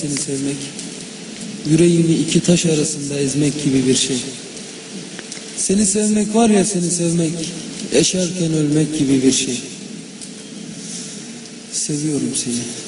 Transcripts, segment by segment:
Seni sevmek, yüreğimi iki taş arasında ezmek gibi bir şey. Seni sevmek var ya seni sevmek, yaşarken ölmek gibi bir şey. Seviyorum seni.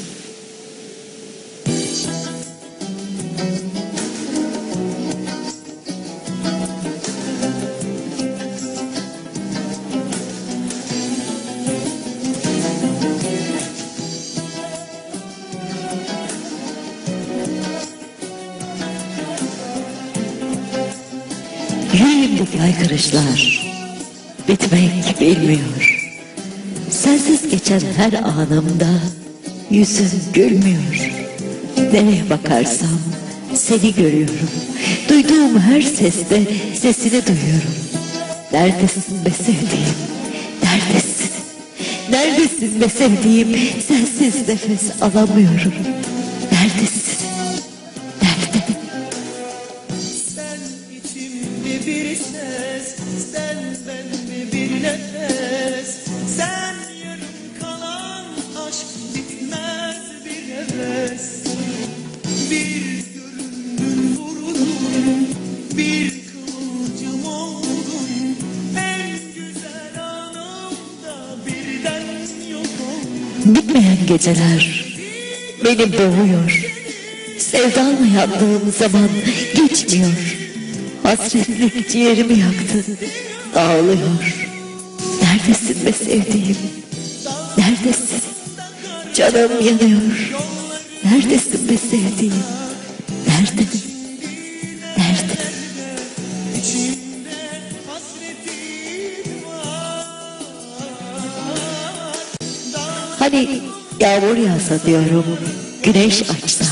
Yüreğimdeki aykırışlar bitmek bilmiyor. Sensiz geçen her anımda yüzün gülmüyor. Nereye bakarsam seni görüyorum. Duyduğum her seste sesini duyuyorum. Neredesin be sevdiğim? Neredesin? Neredesin be sevdiğim? Sensiz nefes alamıyorum. Neredesin? İçimde bir ses, sen bende bir nefes. Sen yarım kalan aşk bitmez bir heves. Bir göründün vurdun, bir kıvılcım oldun. En güzel anımda birden yok oldun. Bitmeyen geceler beni boğuyor. Sevdanla yandığım zaman geçmiyor. Hasretlik ciğerimi yaktı. Dağılıyor. Neredesin be sevdiğim? Neredesin? Canım yanıyor. Neredesin be sevdiğim? Nerede? Nerede? Hani yağmur yağsa diyorum, güneş açsa,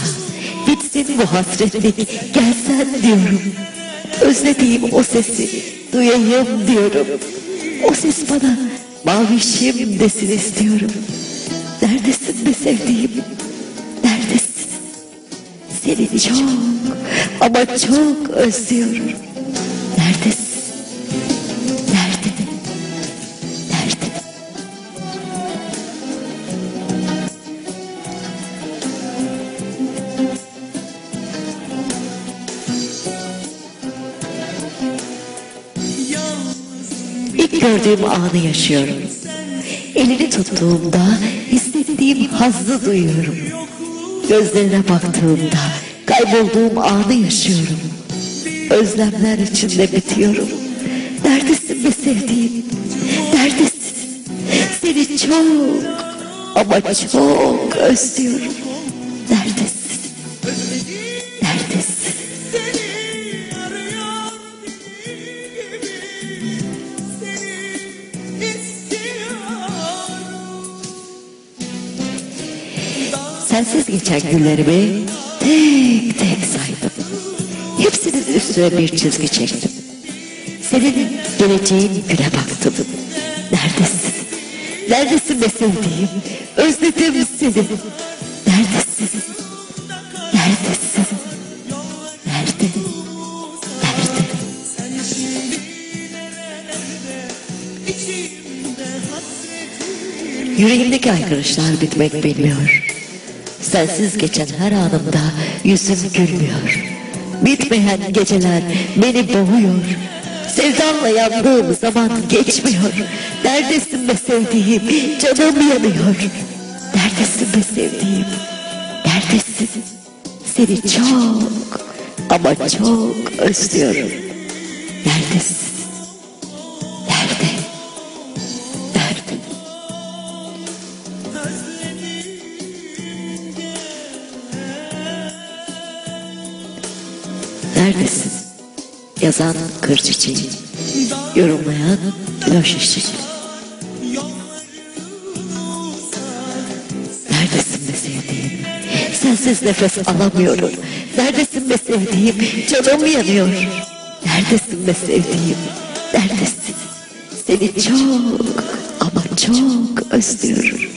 bitsin bu hasretlik, gelsen diyorum. Özlediğim o sesi duyayım diyorum. O ses bana mavişim desin istiyorum. Neredesin be sevdiğim? Neredesin? Seni çok ama çok özlüyorum. Neredesin? İlk gördüğüm anı yaşıyorum. Elini tuttuğumda hissettiğim hazzı duyuyorum. Gözlerine baktığımda kaybolduğum anı yaşıyorum. Özlemler içinde bitiyorum. Neredesin be sevdiğim? Neredesin? Seni çok ama çok özlüyorum. Neredesin? Sensiz geçen günlerimi tek tek saydım. Hepsinin üstüne bir çizgi çektim. Senin geleceğin güne baktım. Neredesin? Neredesin be sevdiğim? Özledim seni. Neredesin? Neredesin? Nerede? Nerede? Yüreğimdeki aykırışlar bitmek bilmiyor. Sensiz geçen her anımda yüzüm gülmüyor. Bitmeyen geceler beni boğuyor. Sevdanla yandığım zaman geçmiyor. Neredesin be sevdiğim? Canım yanıyor. Neredesin be sevdiğim? Neredesin? Seni çok ama çok özlüyorum. Neredesin? Nerede? Nerede? Neredesin? Yazan kır çiçeği. Yorumlayan loş işçi. Neredesin be sevdiğim? Sensiz nefes alamıyorum. Neredesin be sevdiğim? Canım yanıyor. Neredesin be sevdiğim? Neredesin? Seni çok ama çok özlüyorum.